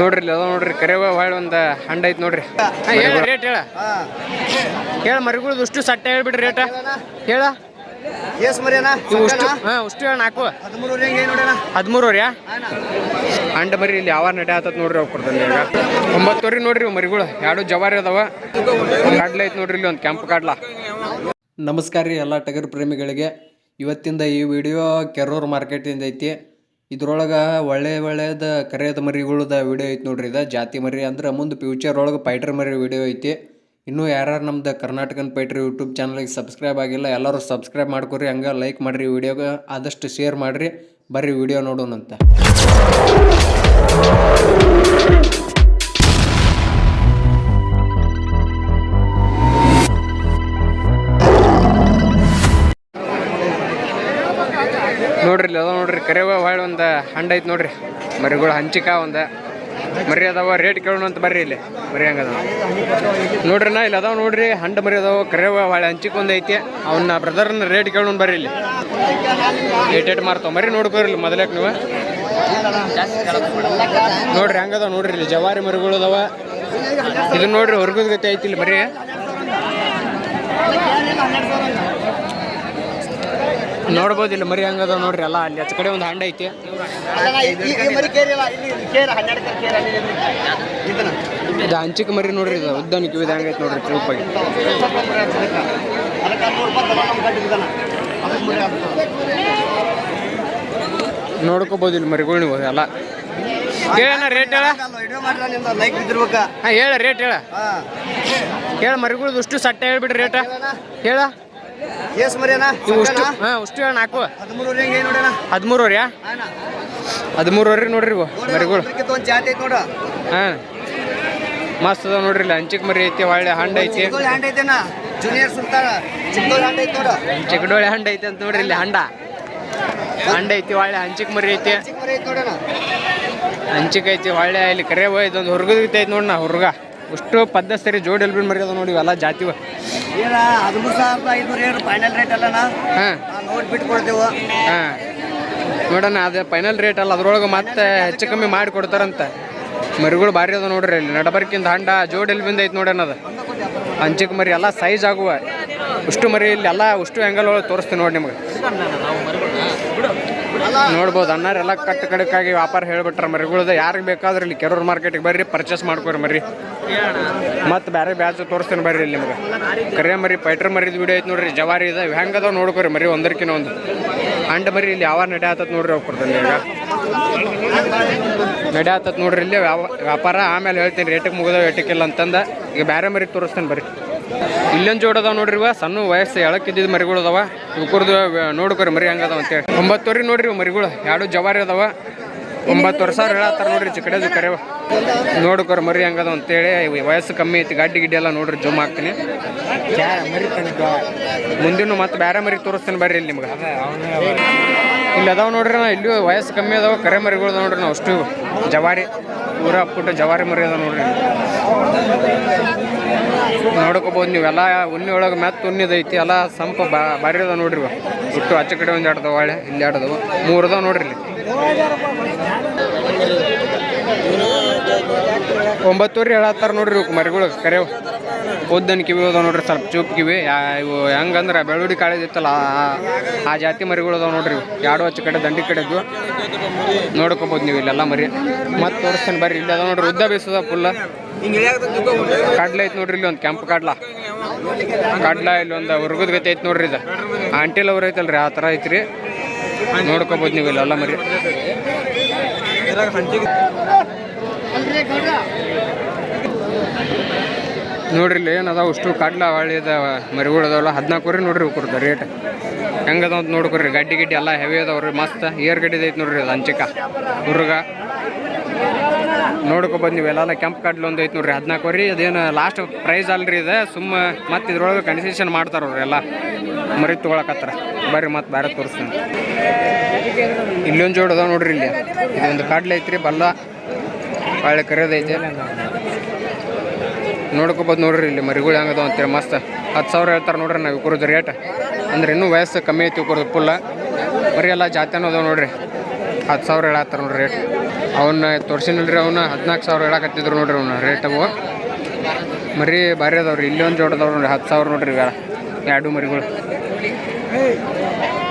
ನೋಡ್ರಿ ಇಲ್ಲಿ ಅದ ನೋಡ್ರಿ ಕರೆವ ಹೊಳ್ಳಿ ಒಂದು ಹಂಡ ಐತಿ ನೋಡ್ರಿ. ಹಾ, ಹೇಳ ರೇಟ್ ಹೇಳ. ಹೇಳ ಮರಿಗಳ್ದು ಅಷ್ಟು ಸಟ್ಟ ಹೇಳ್ಬಿಡ್ರಿ ರೇಟ. ಹೇಳ. ಎಸ್ ಮರಿಯಣ್ಣ ಅಷ್ಟು ಹಾ ಅಷ್ಟು ಹೇಳ ನಾಲ್ಕು. ಹದಿಮೂರವ್ರಿ ಅಂಡ ಮರಿ ಇಲ್ಲಿ ಯಾವ ನಡೆ ಆತತ್ ನೋಡ್ರಿ ಅವ್ರ ಕೊಡ್ದಲ್ಲಿ ಈಗ ಒಂಬತ್ತುವರೆ ನೋಡ್ರಿ ಮರಿಗಳು. ಎರಡು ಜವಾರಿ ಅದಾವ. ಕಡ್ಲ ಐತಿ ನೋಡ್ರಿ ಇಲ್ಲಿ ಒಂದು ಕೆಂಪು ಕಡ್ಲ. ನಮಸ್ಕಾರ ರೀ ಎಲ್ಲ ಟಗರ್ ಪ್ರೇಮಿಗಳಿಗೆ. ಇವತ್ತಿಂದ ಈ ವಿಡಿಯೋ ಕೆರೂರು ಮಾರ್ಕೆಟಿಂದ ಐತಿ. ಇದ್ರೊಳಗೆ ಒಳ್ಳೆ ಒಳ್ಳೆಯದ ಕರೆಯದ ಮರಿಗಳದ ವಿಡಿಯೋ ಐತಿ ನೋಡ್ರಿ ಇದು. ಜಾತಿ ಮರಿ ಅಂದ್ರೆ ಮುಂದೆ ಫ್ಯೂಚರ್ ಒಳಗೆ ಪೈಟ್ರ್ ಮರಿ ವಿಡಿಯೋ ಐತಿ. ಇನ್ನೂ ಯಾರ್ಯಾರು ನಮ್ದು ಕರ್ನಾಟಕನ್ ಪೈಟ್ರಿ ಯೂಟ್ಯೂಬ್ ಚಾನಲಿಗೆ ಸಬ್ಸ್ಕ್ರೈಬ್ ಆಗಿಲ್ಲ, ಎಲ್ಲರೂ ಸಬ್ಸ್ಕ್ರೈಬ್ ಮಾಡ್ಕೊರಿ, ಹಂಗೆ ಲೈಕ್ ಮಾಡಿರಿ ವಿಡಿಯೋಗೆ ಆದಷ್ಟು ಶೇರ್ ಮಾಡಿರಿ, ಬರ್ರಿ ವಿಡಿಯೋ ನೋಡೋಣಂತ. ನೋಡ್ರಿ ಅದಾವ ನೋಡ್ರಿ. ಕರೆವ ಹೊಳ್ಳಿ ಒಂದು ಹಂಡ ಐತಿ ನೋಡ್ರಿ. ಮರಿಗಳು ಹಂಚಿಕ ಒಂದು. ಮರಿ ಅದಾವ, ರೇಟ್ ಕೇಳೋಣ ಅಂತ ಬರ್ರಿ ಇಲ್ಲಿ. ಮರಿ ಹಂಗದ ನೋಡ್ರಿ ನಾ ಇಲ್ಲಿ ಅದಾವ ನೋಡ್ರಿ, ಹಂಡ ಮರಿ ಅದಾವ. ಕರೆವ ಭಾಳ ಹಂಚಿಕ ಒಂದು ಐತಿ. ಅವನ್ನ ಬ್ರದರ್ನ ರೇಟ್ ಕೇಳೋಣ ಬರ್ರಿ ಇಲ್ಲಿ. ಏಟ್ ಏಟ್ ಮಾರ್ತಾವ. ಮರಿ ನೋಡ್ಕೋರಿ ಮೊದಲಕ್ಕೆ ನೀವು. ನೋಡ್ರಿ ಹಂಗದಾವ ನೋಡ್ರಿ ಇಲ್ಲಿ. ಜವಾರಿ ಮರಿಗಳು ಅದಾವ. ಇದನ್ನ ನೋಡ್ರಿ ಹೊರಗದ ಗತಿ ಐತಿ ಇಲ್ಲಿ ಮರಿ. ನೋಡ್ಬೋದು ಇಲ್ಲಿ ಮರಿ ಹಂಗದ ನೋಡ್ರಿ ಎಲ್ಲ ಅಲ್ಲಿ. ಹಚ್ಚ ಕಡೆ ಒಂದು ಹಂಡ ಐತಿ. ಇದು ಹಂಚಿಕ ಮರಿ ನೋಡ್ರಿ ಇದು ಉದ್ದನ ಕಿವಿದ ಹಂಗೈತಿ ನೋಡ್ರಿ ಚೂಪಾಗಿ ಅದಕ್ಕೆ ನೂರು ರೂಪಾಯಿ ತಗೊಂಡು ನಮ್ಮ ಗಂಟೆ ಮರಿ ಆಗ್ತದೆ ನೋಡ್ಕೋಬೋದು ಇಲ್ಲಿ ಮರಿಗಳು ನೀವು ಎಲ್ಲ. ಹೇಳಣ್ಣ ರೇಟ್ ಹೇಳ. ಹಾಂ ಹೇಳ ರೇಟ್ ಹೇಳ. ಹೇಳ ಮರಿಗಳ್ದು ಅಷ್ಟು ಸಟ್ಟ ಹೇಳ್ಬಿಡ್ರಿ ರೇಟ ಹೇಳ. ಎಸ್ ಮರಿಯಣ್ಣ. ಇವು ಅಷ್ಟು ಹಾಂ ಹದಿಮೂರು ಹೆಂಗೆ ನೋಡೋಣ ಹದಿಮೂರವ್ರಿ ಅಣ್ಣ. ಹದಿಮೂರವ್ರಿ ನೋಡ್ರಿ ಇವು ಮರಿಗಳು. ಜಾತಿ ಐತೆ ನೋಡು. ಹಾಂ. ಮಸ್ತ್ ಅದಾವ ನೋಡ್ರಿ ಇಲ್ಲಿ ಹಂಚಿಕ್ ಮರಿ ಐತಿ ಒಳ್ಳೆ ಹಂಡ ಐತಿ. ಐತೆನ ಜೂನಿಯರ್ ಸುಲ್ತಾನ ಚಿಕ್ಕದೊಳ್ಳೆ ಹ್ಯಾಂಡ್ ಐತೆ ನೋಡು. ಚಿಕ್ಕಡೋಳೆ ಹಂಡ ಐತಿ ಅಂತ ನೋಡ್ರಿ ಇಲ್ಲಿ ಹಂಡ. ಹಂಡ ಐತಿ ಒಳ್ಳೆ ಹಂಚಿಕ್ ಮರಿ ಐತಿ. ಹಂಚಿಕ್ ಐತಿ ಒಳ್ಳೆ ಇಲ್ಲಿ ಕರೆ ಇದೊಂದು ಹುರ್ಗದ ಐತಿ ನೋಡಿ ನಾ ಹುರ್ಗ. ಅಷ್ಟು ಪದ್ಧತಿ ಜೋಡಿ ಎಲ್ಬಿನ್ ಮರಿ ಅದ ನೋಡಿ ಇವೆಲ್ಲ ಜಾತಿ ಏನ ಹದಿಮೂರು ಸಾವಿರದ ಐನೂರು ಏನು ಫೈನಲ್ ರೇಟ್ ಅಲ್ಲಣ್ಣ? ಹಾಂ. ನೋಡಿ ಬಿಟ್ಟು ಕೊಡ್ತೇವೆ ಹಾಂ. ನೋಡೋಣ ಅದು ಫೈನಲ್ ರೇಟ್ ಅಲ್ಲ ಅದ್ರೊಳಗೆ ಮತ್ತೆ ಹೆಚ್ಚು ಕಮ್ಮಿ ಮಾಡಿ ಕೊಡ್ತಾರಂತ ಮರಿಗಳು ಭಾರಿ ಅದ ನೋಡ್ರಿ ಇಲ್ಲಿ ನಡಬರ್ಕಿಂದ ಹಂಡ ಜೋಡಿ ಎಲ್ಬಿಂದ ಐತೆ ನೋಡೋಣ ಅದು. ಹಂಚಿಕ್ ಮರಿ ಎಲ್ಲ ಸೈಜ್ ಆಗುವ. ಉಷ್ಟು ಮರಿ ಇಲ್ಲಿ ಎಲ್ಲ ಉಷ್ಟು ಆ್ಯಂಗಲ್ ಒಳಗೆ ತೋರಿಸ್ತೀನಿ ನೋಡಿ ನಿಮ್ಗೆ. ನೋಡ್ಬೋದು ಅನ್ನಾರೆಲ್ಲ ಕಟ್ಟು ಕಡಕ್ಕಾಗಿ ವ್ಯಾಪಾರ ಹೇಳ್ಬಿಟ್ರೆ ಮರಿಗಳದ ಯಾರಿಗೆ ಬೇಕಾದ್ರೆ ಇಲ್ಲಿ ಕೆರೂರು ಮಾರ್ಕೆಟಿಗೆ ಬರ್ರಿ ಪರ್ಚೇಸ್ ಮಾಡ್ಕೊರಿ ಮರಿ. ಮತ್ತೆ ಬೇರೆ ಬ್ಯಾಚ್ ತೋರಿಸ್ತೀನಿ ಬರ್ರಿ ಇಲ್ಲಿ ನಿಮ್ಗೆ. ಕರೆ ಮರಿ, ಪೈಟ್ರ್ ಮರಿದ ವಿಡಿಯೋ ಐತೆ ನೋಡ್ರಿ, ಜವಾರಿ ಇದೆ ಹೆಂಗದ ನೋಡ್ಕೊರಿ ಮರಿ, ಒಂದರ್ಕಿನ ಒಂದು. ಅಂಡ ಮರಿ ಇಲ್ಲಿ ಯಾವ ನಡೆ ಆತತ್ ನೋಡ್ರಿ ಹೋಗ್ಕೊಡ್ತೀನಿ ಈಗ. ನಡೆ ಆತತ್ ನೋಡ್ರಿ ಇಲ್ಲಿ ವ್ಯಾಪಾರ. ಆಮೇಲೆ ಹೇಳ್ತೀನಿ ರೇಟಿಗೆ ಮುಗಿದ ರೇಟಿಕ್ಕಿಲ್ಲ ಅಂತಂದ. ಈಗ ಬೇರೆ ಮರಿ ತೋರಿಸ್ತೀನಿ ಬರ್ರಿ. ಇಲ್ಲೊಂದು ಜೋಡ್ ಅದಾವ ನೋಡ್ರಿ ಇವ. ಸಣ್ಣ ವಯಸ್ಸು ಎಳಕ್ಕಿದ್ದಿದ್ದು ಮರಿಗಳು ಅದಾವ. ಇವ್ಕರ್ದು ನೋಡ್ಕೊರಿ ಮರಿ ಹೆಂಗದಾವ ಅಂತೇಳಿ. ಒಂಬತ್ತುವರೆ ನೋಡ್ರಿ ಇವು ಮರಿಗಳು. ಎರಡು ಜವಾರಿ ಅದಾವ. ಒಂಬತ್ತು ವರ್ಷ ಹೇಳತ್ತಾರ ನೋಡ್ರಿ ಚಿಕ್ಕಡೆದು ಕರೆವ ನೋಡ್ಕೊರಿ ಮರಿ ಹಂಗದ ಅಂತೇಳಿ. ವಯಸ್ಸು ಕಮ್ಮಿ ಐತಿ. ಗಾಡಿ ಗಿಡ್ಡಿ ಎಲ್ಲ ನೋಡ್ರಿ ಜೂಮ್ ಹಾಕ್ತೀನಿ. ಮುಂದಿನ ಮತ್ತೆ ಬೇರೆ ಮರಿ ತೋರಿಸ್ತೀನಿ ಬರ್ರಿ ಇಲ್ಲಿ ನಿಮ್ಗೆ. ಇಲ್ಲಿ ಅದಾವ ನೋಡ್ರಿ ನಾ ಇಲ್ಲಿ ವಯಸ್ಸು ಕಮ್ಮಿ ಅದಾವ, ಕರೆ ಮರಿಗಳು ಅದಾವ ನೋಡ್ರಿ ನಾವು ಅಷ್ಟು ಜವಾರಿ, ಊರ ಪುಟ್ಟ ಜವಾರಿ ಮರಿ ಅದಾವ ನೋಡ್ರಿ. ನೋಡ್ಕೋಬೋದು ನೀವೆಲ್ಲ, ಉಣ್ಣಿ ಒಳಗೆ ಮೆತ್ತ ಉಣ್ಣಿದೈತಿ ಎಲ್ಲ ಸಂಪ ಬಾ ಭಾರಿ ಅದಾವ ನೋಡ್ರಿ ಇಷ್ಟು ಅಚ್ಚ ಆಚೆ ಕಡೆ ಒಂದು ಎರಡು ಇಲ್ಲಿ ಎರಡು ಮೂರು ಅದಾವ ನೋಡ್ರಿ ಇಲ್ಲಿ. ಒಂಬತ್ತುವರೆ ಹೇಳತ್ತಾರ ನೋಡ್ರಿ ಇವು ಮರಿಗಳು ಕರೆವು ಉದ್ದನ್ ಕಿವಿ ಅದಾವ ನೋಡ್ರಿ, ಸ್ವಲ್ಪ ಚೂಪ್ ಕಿವಿ. ಇವು ಹೆಂಗಂದ್ರೆ ಬೆಳ್ಳುಳ್ಳಿ ಕಾಳಿದಿತ್ತಲ್ಲ ಆ- ಆ ಜಾತಿ ಮರಿಗಳು ಅದಾವ ನೋಡ್ರಿ ಎರಡು ಹಚ್ಚ ಕಡೆ, ದಂಡಿ ಕಡೆದು ನೋಡ್ಕೊಬೋದು ನೀವು ಇಲ್ಲೆಲ್ಲ ಮರಿ. ಮತ್ತೆ ತೋರಿಸ್ತಾನೆ ಬರ್ರಿ ಇಲ್ಲಿ ಅದಾವ ನೋಡ್ರಿ, ಉದ್ದ ಬೇಸದ ಫುಲ್ಲ ಕಡ್ಲ ಐತಿ ನೋಡ್ರಿ ಇಲ್ಲಿ ಒಂದು ಕೆಂಪು ಕಡ್ಲ. ಕಡ್ಲ ಇಲ್ಲಿ ಒಂದು ಹುರ್ಗದ ಗತಿ ಐತಿ ನೋಡ್ರಿ ಇದು. ಆಂಟಿಲ್ ಅವ್ರ ಐತಲ್ರಿ, ಆ ಥರ ಐತ್ರಿ. ನೋಡ್ಕೊಬೋದು ನೀವು ಇಲ್ಲೆಲ್ಲ ಮರಿ. ನೋಡ್ರಿ ಇಲ್ಲಿ ಏನದಾವ ಅಷ್ಟು ಕಡ್ಲ ಮರಿಗಳು ಅದಾವಲ್ಲ ಹದಿನಾಲ್ಕು ನೋಡ್ರಿ ಕೊಡ್ತಾರೆ ರೇಟ್ ಹೆಂಗದ ಅಂತ ನೋಡ್ಕೊರಿ, ಗಡ್ಡಿ ಗಿಡ್ಡಿ ಎಲ್ಲ ಹೆವಿ ಅದಾವ್ರಿ, ಮಸ್ತ್. ಏರ್ ಗಡ್ಡಿ ಐತಿ ನೋಡ್ರಿ ಅದು, ಅಂಚಿಕ. ಹುರ್ಗ. ನೋಡ್ಕೊ ನೀವು ಎಲ್ಲ ಕೆಂಪು ಕಡ್ಲು ಒಂದು ಐತಿ ನೋಡ್ರಿ ಹದಿನಾಲ್ಕು ರೀ ಅದೇನು ಲಾಸ್ಟ್ ಪ್ರೈಸ್ ಅಲ್ರಿ ಇದೆ, ಸುಮ್ಮ ಮತ್ತೆ ಇದ್ರೊಳಗೆ ಕನ್ಸೆಷನ್ ಮಾಡ್ತಾರ ಅವ್ರು ಎಲ್ಲ. ಮರಿ ತೊಗೊಳಕತ್ತಾರ ಬರ್ರಿ ಮತ್ತೆ ಬೇರೆ ತೋರಿಸ್ತೀನಿ. ಇಲ್ಲೊಂದು ಜೋಡ್ ಅದಾವ ನೋಡ್ರಿ ಇಲ್ಲಿ. ಇದೊಂದು ಕಡ್ಲೆ ಐತ್ರಿ, ಬಲ್ಲ. ಒಳ್ಳೆ ಕರಿಯೋದೈತೆ ನೋಡ್ಕೋಬೋದು ನೋಡ್ರಿ ಇಲ್ಲಿ ಮರಿಗಳು ಹೆಂಗದ ಅಂತೇಳಿ ಮಸ್ತ್. ಹತ್ತು ಸಾವಿರ ಹೇಳ್ತಾರೆ ನೋಡ್ರಿ ನಾವು ಇವ್ರದ್ದು ರೇಟ್ ಅಂದ್ರೆ ಇನ್ನೂ ವಯಸ್ಸು ಕಮ್ಮಿ ಐತಿ ಇವ್ರದ್ದು ಪುಲ್ಲ ಬರೀ ಎಲ್ಲ ಜಾತಿನೂ ಅದಾವ ನೋಡ್ರಿ. ಹತ್ತು ಸಾವಿರ ಹೇಳತ್ತಾರ ನೋಡ್ರಿ ರೇಟ್ ಅವನ್ನ ತೋರ್ಸಿನಲ್ರಿ ಅವನ್ನ ಹದಿನಾಲ್ಕು ಸಾವಿರ ಹೇಳಕತ್ತಿದ್ರು ನೋಡ್ರಿ ಅವನ್ನ ರೇಟ್ ಅವು. ಮರಿ ಭಾರಿ ಅದಾವ್ರಿ, ಇಲ್ಲಿ ಒಂದು ಜೋಡದವ್ರು ನೋಡ್ರಿ, ಹತ್ತು ಸಾವಿರ ನೋಡ್ರಿ ಇವೆಲ್ಲ ಎರಡು ಮರಿಗಳು.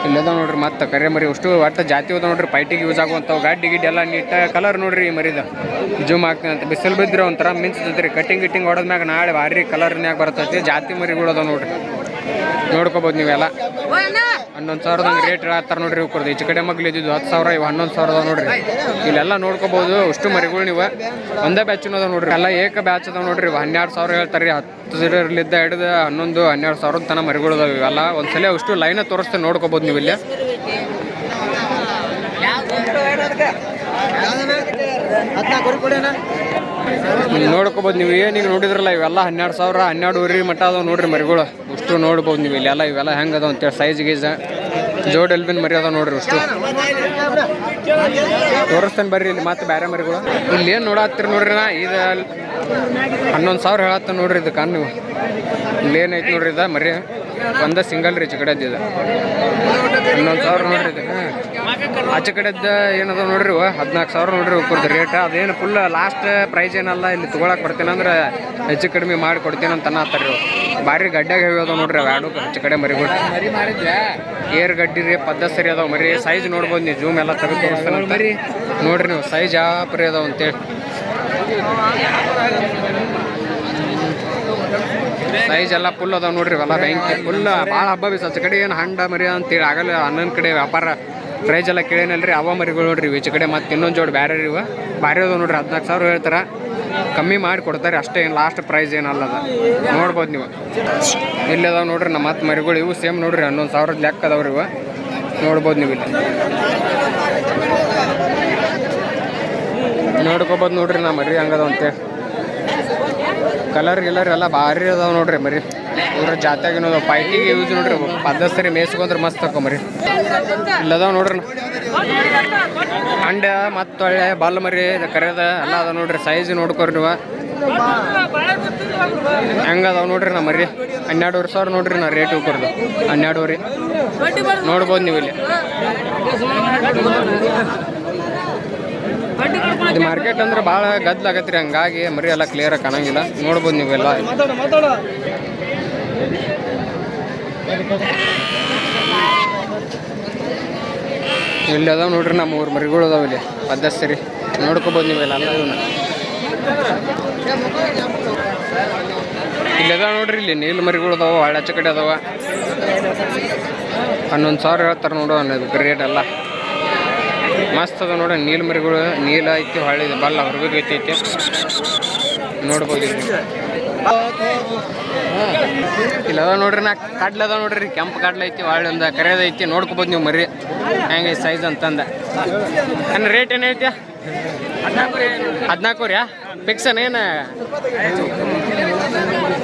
ಇಲ್ಲದ ನೋಡ್ರಿ ಮತ್ತೆ ಕರೆ ಮರಿ ಅಷ್ಟು ಒಟ್ಟು ಜಾತಿ ಹೋದ ನೋಡ್ರಿ. ಪೈಟಿಗೆ ಯೂಸ್ ಆಗುವಂಥವು ಗಾಡಿ ಗಿಡ್ ಎಲ್ಲ ನೀಟ ಕಲರ್ ನೋಡ್ರಿ ಮರಿದ. ಜೂಮ್ ಆಗ್ತಂತ ಬಿಸಿಲು ಬಿದ್ದರೆ ಒಂಥರ ಮಿಂಚತೈತ್ರಿ. ಕಟ್ಟಿಂಗ್ ಗಿಟ್ಟಿಂಗ್ ಹೊಡೆದ್ಮ್ಯಾಗ ನಾಳೆ ಭಾರಿ ಕಲರ್ನ್ಯಾಗ ಬರ್ತೈತಿ. ಜಾತಿ ಮರಿಗಳು ಅದಾವ ನೋಡ್ರಿ. ನೋಡ್ಕೋಬೋದು ನೀವೆಲ್ಲ. ಹನ್ನೊಂದು ಸಾವಿರದಂಗೆ ರೇಟ್ ಹತ್ತಾರ ನೋಡ್ರಿ ಕೊಡ್ದು. ಈಚೆ ಕಡೆ ಮಗ್ಲು ಇದ್ದಿದ್ದು ಹತ್ತು ಸಾವಿರ ಇವು ಹನ್ನೊಂದು ಸಾವಿರದ ಅದಾವ ನೋಡ್ರಿ. ಇಲ್ಲೆಲ್ಲ ನೋಡ್ಕೋಬೋದು. ಅಷ್ಟು ಮರಿಗಳು ನೀವು. ಒಂದೇ ಬ್ಯಾಚಿನ ಅದಾವ ನೋಡ್ರಿ. ಎಲ್ಲ ಏಕ ಬ್ಯಾಚ್ ಅದಾವ ನೋಡ್ರಿ. ಇವು ಹನ್ನೆರಡು ಸಾವಿರ ಹೇಳ್ತಾರೆ. ಹತ್ತು ಇದರಲ್ಲಿದ್ದ ಹಿಡಿದು ಹನ್ನೊಂದು ಹನ್ನೆರಡು ಸಾವಿರದ ತನಕ ಮರಿಗಳು ಅದಾವ ಇವೆಲ್ಲ. ಒಂದ್ಸಲ ಅಷ್ಟು ಲೈನ ತೋರಿಸ್ತೇನೆ ನೋಡ್ಕೋಬೋದು ನೀವು ಇಲ್ಲಿ ಹದಿನಾಲ್ಕು ನೋಡ್ಕೋಬೋದು ನೀವು ಏನೀಗ ನೋಡಿದ್ರಲ್ಲ, ಇವೆಲ್ಲ ಹನ್ನೆರಡು ಸಾವಿರ ಹನ್ನೆರಡುವರೆ ಮಟ್ಟ ಅದಾವ ನೋಡ್ರಿ ಮರಿಗಳು. ಅಷ್ಟು ನೋಡ್ಬೋದು ನೀವು ಇಲ್ಲೆಲ್ಲ ಇವೆಲ್ಲ ಹೆಂಗೆ ಅದಾವ ಅಂತೇಳಿ ಸೈಜ್ ಗೀಜ ಜೋಡ್ ಎಲ್ಬಿನ್ ಮರಿ ಅದಾವ ನೋಡ್ರಿ ಅಷ್ಟು. ತೋರಿಸ್ತೇನೆ ಬರ್ರಿ ಇಲ್ಲಿ ಮತ್ತೆ ಬೇರೆ ಮರಿಗಳು. ಇಲ್ಲಿ ಏನು ನೋಡತ್ತೀರಿ ನೋಡ್ರಿ ನಾ ಇದು ಹನ್ನೊಂದು ಸಾವಿರ ಹೇಳತ್ತ ನೋಡ್ರಿ ಇದು ಕಾಣ್ ನೀವು ಇಲ್ಲಿ ಏನೈತಿ ನೋಡ್ರಿ ಇದು, ಮರಿ ಒಂದೇ ಸಿಂಗಲ್ ರೀ ಕಡೆ ಇದು ಹನ್ನೊಂದು ಸಾವಿರ ನೋಡ್ರಿ ಇದು. ಆಚೆ ಕಡೆದ ಏನದ ನೋಡ್ರಿ ಹದಿನಾಲ್ಕು ಸಾವಿರ ನೋಡ್ರಿ ಉಕ್ಕರ್ದು ರೇಟ್ ಅದೇನು ಫುಲ್ ಲಾಸ್ಟ್ ಪ್ರೈಸ್ ಏನಲ್ಲ ಇಲ್ಲಿ ತೊಗೊಳಕ್ಕೆ ಬರ್ತೀನಿ ಅಂದ್ರೆ ಹೆಚ್ಚು ಕಡಿಮೆ ಮಾಡಿ ಕೊಡ್ತೀನಿ ಅಂತ ಅನ್ನತ್ತಾರ ಭಾರಿ ಗಡ್ಡ್ಯಾಗ ಹೇವಿ ಅದಾವ ನೋಡ್ರಿ ಅವು ಎರಡು ಹೆಚ್ಚು ಕಡೆ ಮರಿಗಳು ಮರಿ ಏರ್ ಗಡ್ಡಿ ರೀ ಪದ್ದ ಸರಿ ಅದಾವ ಮರಿ. ಸೈಜ್ ನೋಡ್ಬೋದು ನೀವು ಜೂಮ್ ಎಲ್ಲ ತೆಗೆದು ತೋರಿಸ್ತಾನೆ ಮರಿ ನೋಡ್ರಿ. ನೀವು ಸೈಜ್ ಯಾವ ಪರಿ ಅದಾವ ಅಂತೇಳಿ ಸೈಜ್ ಎಲ್ಲ ಫುಲ್ ಅದಾವ ನೋಡ್ರಿ ಇವೆಲ್ಲ ಬ್ಯಾಂಕ್ ಫುಲ್ ಭಾಳ ಹಬ್ಬ ಬೀಸ ಕಡೆ ಏನು ಹಂಡ ಮರಿ ಅಂತೇಳಿ ಆಗಲ್ಲ ಹನ್ನೊಂದು ಕಡೆ ವ್ಯಾಪಾರ ಪ್ರೈಸ್ ಎಲ್ಲ ಕೇಳೇನಲ್ರಿ, ಅವ ಮರಿಗಳು ನೋಡ್ರಿ, ಈಚೆ ಕಡೆ ಮತ್ತೆ ಇನ್ನೊಂದು ಜೋಡಿ ಬೇರೆ ಇವ. ಭಾರಿ ಅದಾವ ನೋಡ್ರಿ ಹದಿನಾಲ್ಕು ಸಾವಿರ ಹೇಳ್ತಾರ. ಕಮ್ಮಿ ಮಾಡಿ ಕೊಡ್ತಾರೆ, ಅಷ್ಟೇ ಏನು ಲಾಸ್ಟ್ ಪ್ರೈಸ್ ಏನಲ್ಲ ಅದ. ನೋಡ್ಬೋದು ನೀವು. ಇಲ್ಲಿ ಅದಾವ ನೋಡ್ರಿ, ನಮ್ಮ ಮತ್ತೆ ಮರಿಗಳು ಇವು ಸೇಮ್ ನೋಡ್ರಿ, ಹನ್ನೊಂದು ಸಾವಿರದ ಲೆಕ್ಕ ಅದಾವ್ರಿ ಇವ. ನೋಡ್ಬೋದು ನೀವು ಇಲ್ಲಿ. ನೋಡ್ಕೋಬೋದು ನೋಡ್ರಿ ನಾ ಮರಿ ಹಂಗದ ಕಲರ್ ಗಿಲರ್ ಎಲ್ಲ ಭಾರಿ ಅದಾವ ನೋಡ್ರಿ ಮರಿ. ಇವ್ರ ಜಾತ್ಯಾಗ ಫೈಟಿಂಗ್ ಯೂಸ್ ನೋಡ್ರಿ ಪದಸ್ತರಿ ಸರಿ ಮೇಸ್ಕೊಂಡ್ರೆ ಮಸ್ತ್ ಹಾಕೊಂಬರಿ ಮರಿ ಇಲ್ಲದಾವ ನೋಡ್ರಿ ಅಂಡ ಮತ್ತು ಒಳ್ಳೆ ಬಲ್ ಮರಿ ಕರೆದ ಎಲ್ಲ ಅದಾವ ನೋಡ್ರಿ ಸೈಜ್ ನೋಡ್ಕೊರಿ ನೀವು. ಹೆಂಗದಾವ ನೋಡ್ರಿ ನಮ್ಮ ಮರಿ? ಹನ್ನೆರಡುವರೆ ಸಾವಿರ ನೋಡ್ರಿ ನಾ ರೇಟ್ ಹೋಗ್ಕೊಡ್ದು ಹನ್ನೆರಡುವರೆ. ನೋಡ್ಬೋದು ನೀವು ಇಲ್ಲಿ. ಇದು ಮಾರ್ಕೆಟ್ ಅಂದ್ರೆ ಭಾಳ ಗದ್ದಲ ರೀ ಹಂಗಾಗಿ ಮರಿ ಎಲ್ಲ ಕ್ಲಿಯರ್ ಕಾಣಂಗಿಲ್ಲ. ನೋಡ್ಬೋದು ನೀವೆಲ್ಲ ಇಲ್ಲಿ ಅದಾವ ನೋಡ್ರಿ ನಮ್ಮ ಊರು ಮರಿಗಳು ಅದಾವ ಇಲ್ಲಿ. ಪದ್ಧತಿ ನೋಡ್ಕೋಬೋದು ನೀವೆಲ್ಲ ಎಲ್ಲ ಇಲ್ಲಿ ಅದಾವ ನೋಡ್ರಿ, ಇಲ್ಲಿ ನೀಲ್ ಮರಿಗಳು ಅದಾವ ಹಳ್ಳ ಕಡೆ ಅದಾವ. ಹನ್ನೊಂದು ಸಾವಿರ ಹೇಳ್ತಾರ ನೋಡು ಅನ್ನೋದು ರೇಟ್ ಎಲ್ಲ. ಮಸ್ತ್ ಅದ ನೋಡ್ರಿ ನೀಲ್ ಮರಿಗಳು, ನೀಲ ಐತಿ, ಹೊಳ್ಳಿ ಬಲ್ಲ ಹೊರಗೈತಿ ಐತಿ. ನೋಡ್ಬೋದು ಇಲ್ಲಿ ಇಲ್ಲ ಅದ ನೋಡ್ರಿ, ನಾ ಕಡ್ಲೆ ಅದ ನೋಡ್ರಿ ಕೆಂಪು ಕಡ್ಲೆ ಐತಿ ಒಳ್ಳೆ ಒಂದು ಐತಿ, ನೋಡ್ಕೋಬೋದು ನೀವು ಮರಿ. ಹೆಂಗೆ ಸೈಜ್ ಅಂತಂದ. ನನ್ನ ರೇಟ್ ಏನೈತಿ ಹದಿನಾಲ್ಕು ರೀ ಫಿಕ್ಸ್ ಏನು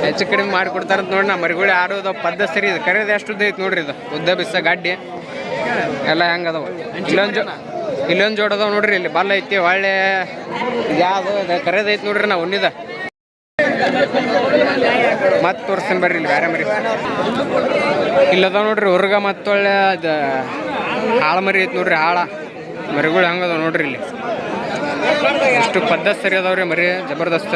ಹೆಚ್ಚು ಕಡಿಮೆ ಮಾಡಿ ಕೊಡ್ತಾರಂತ ನೋಡಿ ನಾ ಮರಿಗಳು ಆಡೋದು ಪದ್ದ ಸರಿ ಇದು. ಕರೆಯೋದು ಎಷ್ಟು ಉದ್ದ ಐತಿ ನೋಡ್ರಿ ಇದು? ಉದ್ದ, ಬಿಸ್ಸ ಗಾಡಿ ಎಲ್ಲ ಹೆಂಗದವ ಇಲ್ಲೊಂದು ಇಲ್ಲೊಂದು ಜೋಡದವ ನೋಡ್ರಿ, ಇಲ್ಲಿ ಬಲ್ಲ ಐತಿ ಒಳ್ಳೆ ಯಾವ್ದು ಕರೆಯೋದು ಐತಿ ನೋಡ್ರಿ ನಾ ಉಣ್ಣಿದ. ಮತ್ತೆ ತೋರಿಸ್ತೀನಿ ಬರ್ರಿ ಇಲ್ಲಿ ಬೇರೆ ಮರಿ. ಇಲ್ಲದ ನೋಡ್ರಿ ಹೊರ್ಗ ಮತ್ತೊಳ್ಳೆ ಅದು ಹಾಳ ಮರಿ ಐತಿ ನೋಡ್ರಿ ಹಾಳ. ಮರಿಗಳು ಹೆಂಗದ ನೋಡ್ರಿ ಇಲ್ಲಿ. ಇಷ್ಟು ಪದ್ಧತಿ ಸರಿ ಅದಾವ್ರಿ ಮರಿ, ಜಬರ್ದಸ್ತ.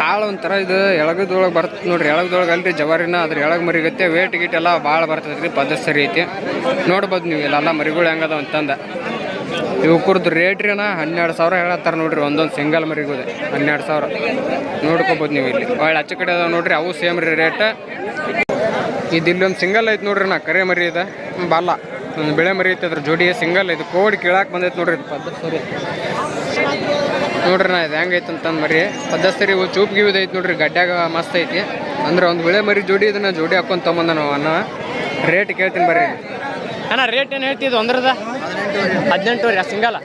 ಹಾಳು ಒಂಥರ ಇದು ಎಳಗದೊಳಗೆ ಬರ್ತದೆ ನೋಡ್ರಿ, ಎಳಗದೊಳಗೆ ಅಲ್ರಿ ಜವಾರಿನ, ಅದ್ರ ಮರಿ ಮರಿಗತ್ತೆ ವೇಟ್ ಗೀಟ್ ಎಲ್ಲ ಭಾಳ ಬರ್ತೈತೆ ರೀ, ಪದ್ಧತಿ ಸರಿ ಐತಿ. ನೋಡ್ಬೋದು ನೀವು ಇಲ್ಲೆಲ್ಲ ಮರಿಗಳು ಹೆಂಗದ ಅಂತಂದ. ಇವಕ್ಕೂರ್ದು ರೇಟ್ ರೀ ಅಣ್ಣ. ಹನ್ನೆರಡು ಸಾವಿರ ಹೇಳತ್ತಾರ ನೋಡ್ರಿ, ಒಂದೊಂದು ಸಿಂಗಲ್ ಮರಿಗೋದೆ ಹನ್ನೆರಡು ಸಾವಿರ. ನೋಡ್ಕೋಬೋದು ನೀವು ಇಲ್ಲಿ. ಒಳ್ಳೆ ಅಚ್ಚ ಕಡೆ ಅದಾವ ನೋಡ್ರಿ, ಅವು ಸೇಮ್ ರೀ ರೇಟ್ ಇದು ಇಲ್ಲೊಂದು ಸಿಂಗಲ್ ಐತೆ ನೋಡ್ರಿ ನಾ ಕರೆ ಮರಿ ಇದೆ ಬಲ್ಲ ಒಂದು ಬೆಳೆ ಮರಿ ಐತೆ ಅದ್ರ ಜೋಡಿ ಸಿಂಗಲ್ ಇದು ಕೋಡಿ ಕೀಳಾಕ್ ಬಂದೈತೆ ನೋಡ್ರಿ ಪದ್ಧತಿ ಸರಿ. ನೋಡ್ರಿ ನಾ ಇದು ಹೆಂಗೈತೆ ಅಂತಂದು ಮರಿ. ಪದ್ಧತಿ ಇವು ಚೂಪ್ ಗಿವಿದ್ ಐತೆ ನೋಡ್ರಿ ಗಡ್ಡ್ಯಾಗ ಮಸ್ತ್ ಐತಿ. ಅಂದ್ರೆ ಒಂದು ಬೆಳೆ ಮರಿ ಜೋಡಿ ಇದನ್ನ ಜೋಡಿ ಹಾಕೊಂಡು ತೊಗೊಂಬಂದ ನಾವು ಅನ್ನ ರೇಟ್ ಕೇಳ್ತೀನಿ ಬರ್ರಿ. ಅಣ್ಣ ರೇಟ್ ಏನು ಹೇಳ್ತಿದ್ದು? ಒಂದ್ರದ? ಹದಿನೆಂಟುವರೆ ಸಿಂಗಲ್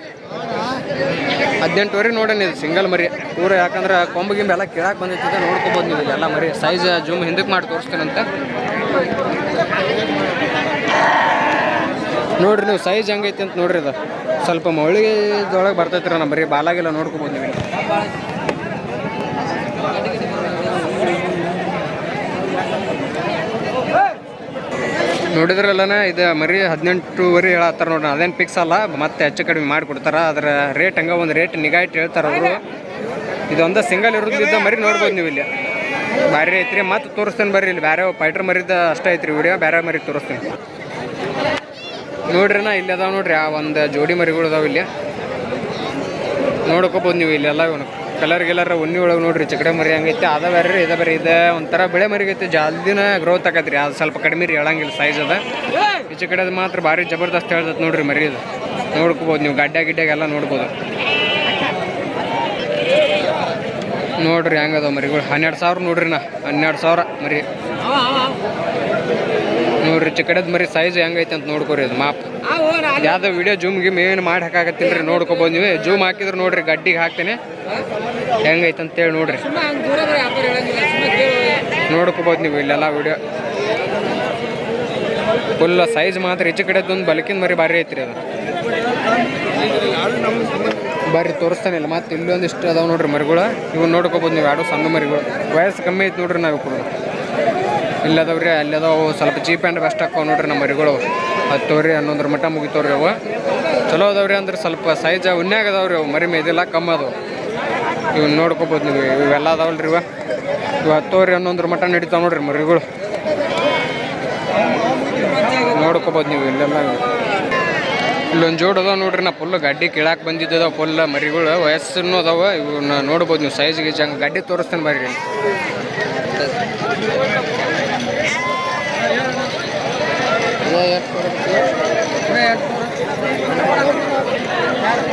ಹದಿನೆಂಟುವರೆ ನೋಡೋಣ ಇದು ಸಿಂಗಲ್ ಮರಿ. ಪೂರ ಯಾಕಂದ್ರೆ ಕೊಂಬು ಗಿಂಬ ಎಲ್ಲ ಕೇಳಕ್ಕೆ ಬಂದಿರ್ತದೆ ನೋಡ್ಕೊಬೋದು ನೀವು ಎಲ್ಲ ಮರಿ. ಸೈಜ್ ಜೂಮ್ ಹಿಂದಕ್ಕೆ ಮಾಡಿ ತೋರಿಸ್ತೇನಂತ. ನೋಡ್ರಿ ನೀವು ಸೈಜ್ ಹೆಂಗೈತಿ ಅಂತ ನೋಡ್ರಿ ಇದು. ಸ್ವಲ್ಪ ಮೌಳಿಗೆದೊಳಗೆ ಬರ್ತೈತ್ರಿ ನಮ್ಮ ಬರೀ ಬಾಲಾಗೆಲ್ಲ ನೋಡ್ಕೊಬೋದು ನೀವು ನೋಡಿದ್ರಲ್ಲನ ಇದು ಮರಿ ಹದಿನೆಂಟುವರೆ ಹೇಳತ್ತಾರ ನೋಡ್ರಿ ಅದೇನು ಫಿಕ್ಸ್ ಅಲ್ಲ ಮತ್ತೆ ಹೆಚ್ಚು ಕಡಿಮೆ ಮಾಡಿಕೊಡ್ತಾರ ಅದರ ರೇಟ್ ಹಂಗೆ ಒಂದು ರೇಟ್ ನಿಗಾ ಇಟ್ಟು ಹೇಳ್ತಾರೆ ಅವರು. ಇದೊಂದು ಸಿಂಗಲ್ ಇರೋದ್ರಿಂದ ಮರಿ ನೋಡ್ಬೋದು ನೀವು ಇಲ್ಲಿ. ಭಾರಿ ಐತ್ರಿ ಮತ್ತೆ ತೋರಿಸ್ತೇನೆ ಬರ್ರಿ ಇಲ್ಲಿ ಬೇರೆ ಪೈಟ್ರ್ ಮರಿದ ಅಷ್ಟೇ ಐತ್ರಿ ವಿಡಿಯೋ ಬೇರೆ ಮರಿ ತೋರಿಸ್ತೀನಿ. ನೋಡ್ರಿ ನಾ ಇಲ್ಲಿ ಅದಾವ ನೋಡ್ರಿ ಆ ಒಂದು ಜೋಡಿ ಮರಿಗಳು ಅದಾವ ಇಲ್ಲಿ. ನೋಡ್ಕೋಬೋದು ನೀವು ಇಲ್ಲೆಲ್ಲ ಇವನು ಕಲರ್ ಗಿಲರ್ ಉಣ್ಣಿ ಒಳಗೆ ನೋಡ್ರಿ, ಚಿಕಡೆ ಮರಿ ಹಂಗೈತೆ, ಅದ ಬೇರೆ ಇದ ಬೇರೆ ಇದೆ ಒಂಥರ ಬೆಳೆ ಮರಿಗೈತಿ ಜಲ್ದಿನ ಗ್ರೋತ್ ಆಕತ್ರಿ, ಅದು ಸ್ವಲ್ಪ ಕಡಿಮೆ ರೀ, ಹೇಳಂಗಿಲ್ಲ ಸೈಜ್ ಅದ. ಈಚೆ ಕಡೆದು ಮಾತ್ರ ಭಾರಿ ಜಬರ್ದಸ್ತ್ ಹೇಳ್ತೈತೆ ನೋಡ್ರಿ ಮರಿ ಇದು. ನೋಡ್ಕೋಬೋದು ನೀವು, ಗಡ್ಡೆ ಗಿಡ್ಡೆಗೆಲ್ಲ ನೋಡ್ಬೋದು. ನೋಡ್ರಿ ಹೆಂಗದ ಮರಿಗಳು, ಹನ್ನೆರಡು ಸಾವಿರ ನೋಡ್ರಿ ನಾ, ಹನ್ನೆರಡು ಸಾವಿರ ಮರಿ. ನೋಡ್ರಿ ಚಿಕ್ಕಡದ ಮರಿ ಸೈಜ್ ಹೆಂಗೈತೆ ಅಂತ ನೋಡ್ಕೊರಿ ಅದು ಮಾಪ್ ಯಾವ್ದೋ ವಿಡಿಯೋ ಜೂಮ್ ಗಿಮ್ ಏನು ಮಾಡಿ ರೀ ನೋಡ್ಕೊಬೋದು ನೀವು. ಜೂಮ್ ಹಾಕಿದ್ರೆ ನೋಡ್ರಿ, ಗಡ್ಡಿಗೆ ಹಾಕ್ತೇನೆ. ಹೆಂಗೈತೆ ಅಂತೇಳಿ ನೋಡ್ರಿ. ನೋಡ್ಕೋಬೋದು ನೀವು ಇಲ್ಲೆಲ್ಲ ವಿಡಿಯೋ ಫುಲ್ ಸೈಜ್ ಮಾತ್ರ ಈಚೆ ಒಂದು ಬಲಕಿನ ಮರಿ ಭಾರಿ ಐತ್ರಿ ಅದು. ಬರ್ರಿ ತೋರಿಸ್ತಾನಿಲ್ಲ ಮತ್ತೆ ಇಲ್ಲೊಂದಿಷ್ಟು ಅದಾವೆ ನೋಡ್ರಿ ಮರಿಗಳು. ಇವು ನೋಡ್ಕೋಬೋದು ನೀವು ಎರಡು ಸಣ್ಣ ಮರಿಗಳು. ವಯಸ್ಸು ಕಮ್ಮಿ ಐತೆ ನೋಡ್ರಿ ನಾವು ಕೂಡ ಇಲ್ಲದವ್ರಿ ಅಲ್ಲದವು ಅಲ್ಲಿ ಅದಾವು ಸ್ವಲ್ಪ ಚೀಪ್ ಆ್ಯಂಡ್ ಬೆಸ್ಟ್ ಹಾಕೋ ನೋಡ್ರಿ ನಮ್ಮ ಮರಿಗಳು. ಹತ್ತುವರೆ ಹನ್ನೊಂದರ ಮಟ್ಟ ಮುಗಿತವ್ರಿ ಅವು. ಚಲೋ ಅದಾವ್ರಿ ಅಂದ್ರೆ ಸ್ವಲ್ಪ ಸೈಜ್ ಉನ್ಯಾಗ ಅದಾವ್ರಿ ಅವು. ಮರಿ ಮೇದಿಲ್ಲ ಕಮ್ಮಿ ಅದಾವು. ಇವ್ನ ನೋಡ್ಕೋಬೋದು ನೀವು, ಇವೆಲ್ಲ ಅದಾವಲ್ರಿ ಇವ? ಹತ್ತೋರಿ ಹತ್ತುವರೆ ಹನ್ನೊಂದರ ಮಟ್ಟ ನಡೀತಾವ ನೋಡ್ರಿ ಮರಿಗಳು. ನೋಡ್ಕೋಬೋದು ನೀವು ಇಲ್ಲೆಲ್ಲ. ಇಲ್ಲೊಂದು ಜೋಡ್ ಅದಾವ ನೋಡ್ರಿ ನಾ ಫುಲ್ ಗಡ್ಡಿ ಕೀಳಾಕ್ ಬಂದಿದ್ದದ ಫುಲ್ ಮರಿಗಳು, ವಯಸ್ಸನ್ನು ಅದಾವ ಇವನ್ನ ನೋಡ್ಬೋದು ನೀವು ಸೈಜ್ ಗೀಜ್ ಹಂಗೆ ಗಡ್ಡಿ ತೋರಿಸ್ತೇನೆ ಬರ್ರಿ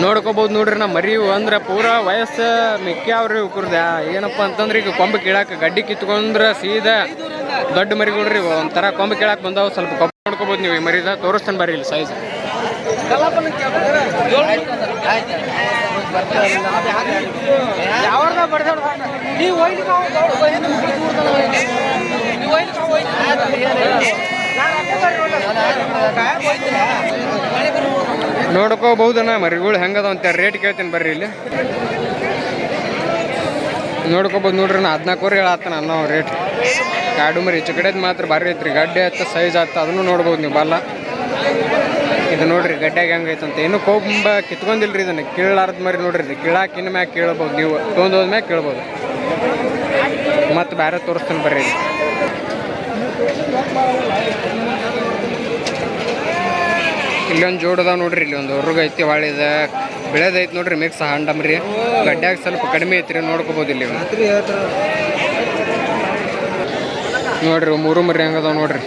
ನೋಡ್ಕೋಬೋದು ನೋಡ್ರಿ ನಾ ಮರಿ ಅಂದ್ರೆ ಪೂರಾ ವಯಸ್ಸು ಮಿಕ್ಕಾವ್ರಿ ಕುರ್ದ ಏನಪ್ಪ ಅಂತಂದ್ರೆ ಈಗ ಕೊಂಬು ಕೀಳಾಕ ಗಡ್ಡಿ ಕಿತ್ಕೊಂಡ್ರೆ ಸೀದಾ ದೊಡ್ಡ ಮರಿಗಳ್ರಿ, ಒಂಥರ ಕೊಂಬು ಕೀಳಾಕ ಬಂದಾವ. ಸ್ವಲ್ಪ ಕಬ್ಬು ನೋಡ್ಕೋಬೋದು ನೀವು ಈ ಮರಿದ ತೋರಿಸ್ತಾನೆ ಬರ್ರಿ ಇಲ್ಲಿ ಸೈಜ್ ನೋಡ್ಕೋಬಹುದಣ್ಣ, ಮರಿಗಳು ಹೆಂಗದ ಅಂತ ರೇಟ್ ಕೇಳ್ತೀನಿ ಬರ್ರಿ ಇಲ್ಲಿ. ನೋಡ್ಕೋಬೋದು ನೋಡ್ರಿ ನಾ ಹದಿನಾಲ್ಕೂವರೆ ಹೇಳತ್ತಾನ ಅನ್ನೋ ರೇಟ್ ಗಾಡು ಮರಿ ಕಡೆದು ಮಾತ್ರ ಭಾರಿ ಐತ್ರಿ, ಗಡ್ಡೆ ಹತ್ತ ಸೈಜ್ ಆತ ಅದನ್ನು ನೋಡ್ಬೋದು ನೀವು ಬಲ್ಲ ಇದು ನೋಡ್ರಿ ಗಡ್ಡೆಗೆ ಅಂತ. ಇನ್ನೂ ಕೊಂಬ ಕಿತ್ಕೊಂಡಿಲ್ರಿ ಇದನ್ನ. ಕೀಳಾರ್ದ ಮರಿ ನೋಡ್ರಿ ಕೀಳಾಕ ಇನ್ನು ಮ್ಯಾಗ ಕೇಳ್ಬೋದು ನೀವು. ತೊಗೊಂಡೋದ್ಮ್ಯಾಗ ಕೇಳ್ಬೋದು. ಮತ್ತೆ ಬೇರೆ ತೋರಿಸ್ತೀನಿ ಬರ್ರಿ. ಇಲ್ಲೊಂದು ಜೋಡದ ನೋಡ್ರಿ ಇಲ್ಲಿ ಒಂದು ಹೊರಗ ಐತಿ ಒಳ್ಳೆದ ಬೆಳೆದೈತಿ ನೋಡ್ರಿ ಮಿಕ್ಸ್ ಹಂಡಮ್ರಿ ಗಡ್ಡ್ಯಾಗ ಸ್ವಲ್ಪ ಕಡಿಮೆ ಐತ್ರಿ ನೋಡ್ಕೋಬೋದು ಇಲ್ಲಿ ನೋಡ್ರಿ ಮೂರು ಮರಿ ಹೆಂಗದಾವ ನೋಡ್ರಿ.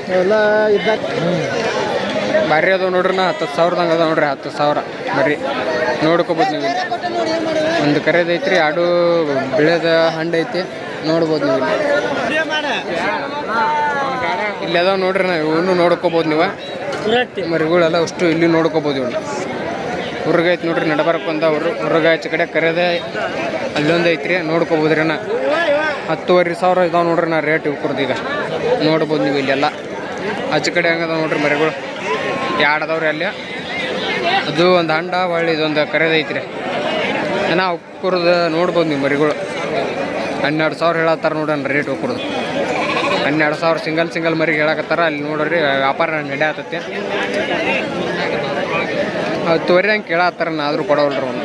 ಭಾರಿ ಅದಾವ ನೋಡ್ರಿ ನಾ ಹತ್ತು ಸಾವಿರದಂಗೆ ಅದಾವ ನೋಡ್ರಿ ಹತ್ತು ಸಾವಿರ ಮರಿ. ನೋಡ್ಕೋಬೋದು ನೀವು ಒಂದು ಕರೆದೈತ್ರಿ ಆಡು ಬೆಳೆದ ಹಂಡ ಐತಿ ನೋಡ್ಬೋದು ನೀವು ಇಲ್ಲಿ ಅದಾವ ನೋಡ್ರಿ ನಾವು ಇವನು ನೋಡ್ಕೋಬೋದು ನೀವು. ಮರಿಗಳೆಲ್ಲ ಅಷ್ಟು ಇಲ್ಲಿ ನೋಡ್ಕೋಬೋದು ಇವನು ಹುರ್ಗೈತಿ ನೋಡ್ರಿ ನಡಬರಕ್ಕೆ ಬಂದ ಅವರು. ಹುರ್ಗ ಆಚೆ ಕಡೆ ಕರೆದೆ ಅಲ್ಲೊಂದು ಐತ್ರಿ ನೋಡ್ಕೋಬೋದ್ರಿ ನಾ ಹತ್ತುವರೆ ಸಾವಿರ ಇದಾವೆ ನೋಡ್ರಿ ನಾ ರೇಟ್ ಇವ್ಕೊಡ್ದು ಈಗ. ನೋಡ್ಬೋದು ನೀವು ಇಲ್ಲೆಲ್ಲ. ಆಚೆ ಕಡೆ ಹಂಗದ ನೋಡ್ರಿ ಮರಿಗಳು ಎರಡು ಅದಾವ್ರಿ ಅಲ್ಲಿ? ಅದು ಒಂದು ಹಂಡ ಹೊಳ್ಳಿ ಇದೊಂದು ಕರೆದೈತ್ರಿ ಏನೋ ಉಕ್ಕುರ್ದು ನೋಡ್ಬೋದು ನೀವು ಮರಿಗಳು ಹನ್ನೆರಡು ಸಾವಿರ ಹೇಳತ್ತಾರ ನೋಡೋಣ ರೇಟ್ ಉಕ್ಕುರ್ದು ಹನ್ನೆರಡು ಸಾವಿರ ಸಿಂಗಲ್ ಸಿಂಗಲ್ ಮರಿಗೆ ಹೇಳಕತ್ತಾರ. ಅಲ್ಲಿ ನೋಡ್ರಿ ವ್ಯಾಪಾರ ನಡೆಯತ್ತೈತಿ. ತೋರಿ ಹಂಗೆ ಕೇಳತ್ತಾರ, ನಾ ಆದರೂ ಕೊಡವಲ್ರಿ ಅವ್ನು.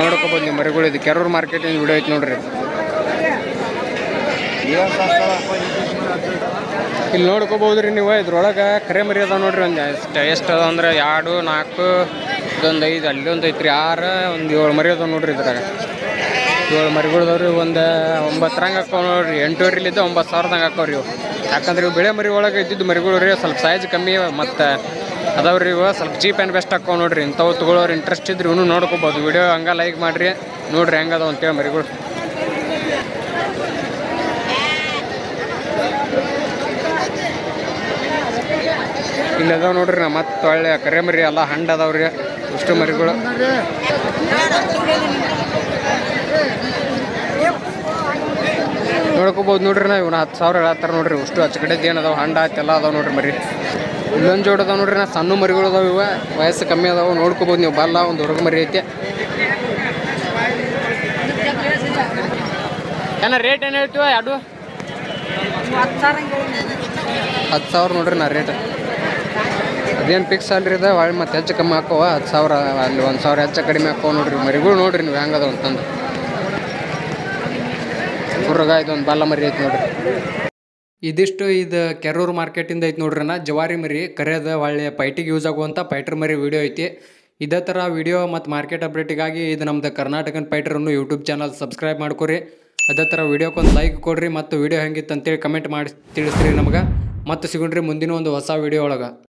ನೋಡ್ಕೋಬೋದು ನೀವು ಮರಿಗಳು ಇದು ಕೆರೂರು ಮಾರ್ಕೆಟಿಂದ ವಿಡಿಯೋ ಐತೆ ನೋಡ್ರಿ. ಇಲ್ಲಿ ನೋಡ್ಕೋಬೋದ್ರಿ ನೀವು, ಇದ್ರೊಳಗೆ ಕರೆ ಮರಿ ಅದಾವ ನೋಡ್ರಿ ಒಂದು ಎಷ್ಟು ಎಷ್ಟು ಅದಾವ ಅಂದ್ರೆ ಎರಡು, ನಾಲ್ಕು, ಇದೊಂದು ಐದು, ಅಲ್ಲಿ ಒಂದು ಐತ್ರಿ. ಆರು, ಒಂದು ಏಳು ಮರಿ ಅದಾವ ನೋಡ್ರಿ ಇದ್ರಾಗ. ಏಳು ಮರಿಗಳದವ್ರಿ ಒಂದು ಒಂಬತ್ತರಂಗೆ ಹಾಕವ್ ನೋಡ್ರಿ ಎಂಟೂವರೆಲಿದ್ದ ಒಂಬತ್ತು ಸಾವಿರದಂಗೆ ಹಾಕವ್ರಿ ಇವು. ಯಾಕಂದ್ರೆ ಇವು ಬೆಳೆ ಮರಿ ಒಳಗೆ ಇದ್ದಿದ್ದು ಮರಿಗಳು ರೀ, ಸ್ವಲ್ಪ ಸೈಜ್ ಕಮ್ಮಿ, ಮತ್ತು ಅದಾವ್ರಿ ಇವು, ಸ್ವಲ್ಪ ಚೀಪ್ ಆ್ಯಂಡ್ ಬೆಸ್ಟ್ ಹಾಕೋ ನೋಡ್ರಿ. ಇಂಥವು ತೊಗೊಳೋರು ಇಂಟ್ರೆಸ್ಟ್ ಇದ್ರೆ ಇವನು ನೋಡ್ಕೋಬೋದು. ವಿಡಿಯೋ ಹಂಗೆ ಲೈಕ್ ಮಾಡಿರಿ, ನೋಡ್ರಿ ಹೆಂಗದ ಅಂತೇಳಿ ಮರಿಗಳು. ಇಲ್ಲಿ ಅದಾವ ನೋಡ್ರಿ ನಾ ಮತ್ತೆ ಒಳ್ಳೆ ಕರೆ ಮರಿ, ಎಲ್ಲ ಹಣ್ಣು ಅದಾವ್ರಿ, ಇಷ್ಟು ಮರಿಗಳು. ನೋಡ್ಕೋಬೋದು ನೋಡ್ರಿ ನಾವು ಇವ್ನ ಹತ್ತು ಸಾವಿರ ಹೇಳತ್ತಾರ ನೋಡ್ರಿ, ಅಷ್ಟು ಹಚ್ಚ ಕಡೆದು ಏನು ಅದಾವ, ಹಂಡ ಆಯ್ತು ಎಲ್ಲ ಅದಾವ ನೋಡ್ರಿ ಮರಿ. ಇಲ್ಲೊಂದು ಜೋಡ್ ಅದಾವ ನೋಡ್ರಿ, ನಾ ಸಣ್ಣ ಮರಿಗಳು ಅದಾವ ಇವ, ವಯಸ್ಸು ಕಮ್ಮಿ ಅದಾವ, ನೋಡ್ಕೋಬೋದು ನೀವು ಬಲ್ಲ ಒಂದು ಹುಡುಗ ಮರಿ ಐತೆ. ಏನ ರೇಟ್ ಏನು ಹೇಳ್ತೀವ ಎರಡು ಹತ್ತು ಸಾವಿರ ನೋಡ್ರಿ ನಾ ರೇಟ್ ಅದೇನು ಫಿಕ್ಸ್ ಅಲ್ರಿ ಅದ ಹೊಳ್ಳಿ ಮತ್ತೆ ಹೆಚ್ಚು ಕಮ್ಮಿ ಹಾಕೋವ, ಹತ್ತು ಸಾವಿರ ಅಲ್ಲಿ ಒಂದು ಸಾವಿರ ಹೆಚ್ಚು ಕಡಿಮೆ ಹಾಕೋ ನೋಡ್ರಿ ಮರಿಗಳು ನೋಡ್ರಿ ನೀವು ಹೆಂಗದ ಅಂತಂದು. ಕುರ್ಗ ಇದೊಂದು ಬಾಲ ಮರಿ ಐತೆ ನೋಡ್ರಿ. ಇದಿಷ್ಟು ಇದು ಕೆರೂರು ಮಾರ್ಕೆಟಿಂದ ಐತೆ ನೋಡ್ರಿ ನಾ ಜವಾರಿ ಮರಿ, ಕರೆಯದ ಒಳ್ಳೆ ಪೈಟಿಗೆ ಯೂಸ್ ಆಗುವಂಥ ಪೈಟ್ರ್ ಮರಿ ವಿಡಿಯೋ ಐತಿ. ಇದೇ ಥರ ವಿಡಿಯೋ ಮತ್ತು ಮಾರ್ಕೆಟ್ ಅಪ್ಡೇಟಿಗಾಗಿ ಇದು ನಮ್ದು ಕರ್ನಾಟಕನ್ ಪೈಟ್ರನ್ನು ಯೂಟ್ಯೂಬ್ ಚಾನಲ್ ಸಬ್ಸ್ಕ್ರೈಬ್ ಮಾಡ್ಕೊರಿ. ಅದೇ ಥರ ವಿಡಿಯೋಕ್ಕೊಂದು ಲೈಕ್ ಕೊಡ್ರಿ ಮತ್ತು ವಿಡಿಯೋ ಹೆಂಗಿತ್ತು ಅಂತೇಳಿ ಕಮೆಂಟ್ ಮಾಡಿ ತಿಳಿಸ್ರಿ ನಮ್ಗೆ. ಮತ್ತು ಸಿಗೋಣ್ರಿ ಮುಂದಿನ ಒಂದು ಹೊಸ ವಿಡಿಯೋ ಒಳಗೆ.